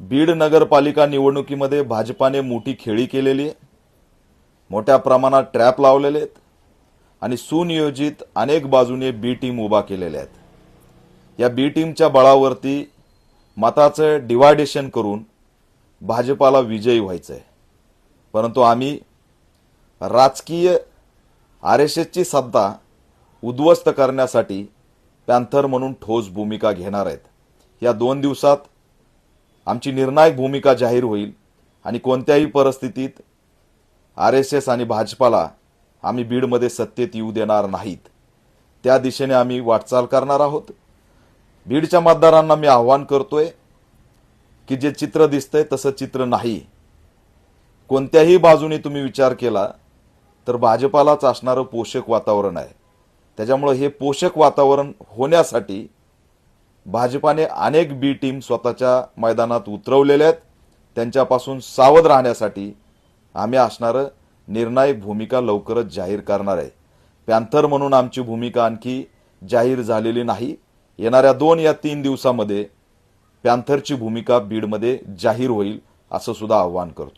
बीड नगरपालिका निवडणुकीमध्ये भाजपाने मोठी खेळी केलेली आहे. मोठ्या प्रमाणात ट्रॅप लावलेले आहेत. आणि सुनियोजित अनेक बाजूने बी टीम उभा केलेल्या आहेत. या बी टीमच्या बळावरती मताचं डिवायडेशन करून भाजपाला विजयी व्हायचं आहे परंतु आम्ही राजकीय आर एस एसची सत्ता उद्ध्वस्त करण्यासाठी पॅन्थर म्हणून ठोस भूमिका घेणार आहेत. या दोन दिवसात आमची निर्णायक भूमिका जाहीर होईल आणि कोणत्याही परिस्थितीत आर एस एस आणि भाजपाला आम्ही बीडमध्ये सत्तेत येऊ देणार नाहीत. त्या दिशेने आम्ही वाटचाल करणार आहोत. बीडच्या मतदारांना मी आव्हान करतोय की जे चित्र दिसतंय तसं चित्र नाही. कोणत्याही बाजूने तुम्ही विचार केला तर भाजपालाच असणारं पोषक वातावरण आहे. त्याच्यामुळं हे पोषक वातावरण होण्यासाठी भाजपाने अनेक बी टीम स्वतःच्या मैदानात उतरवलेल्या आहेत. त्यांच्यापासून सावध राहण्यासाठी आम्ही असणारं निर्णायक भूमिका लवकरच जाहीर करणार आहे. पॅन्थर म्हणून आमची भूमिका आणखी जाहीर झालेली नाही. येणाऱ्या दोन या तीन दिवसामध्ये पॅन्थरची भूमिका बीडमध्ये जाहीर होईल असं सुद्धा आव्हान करतो.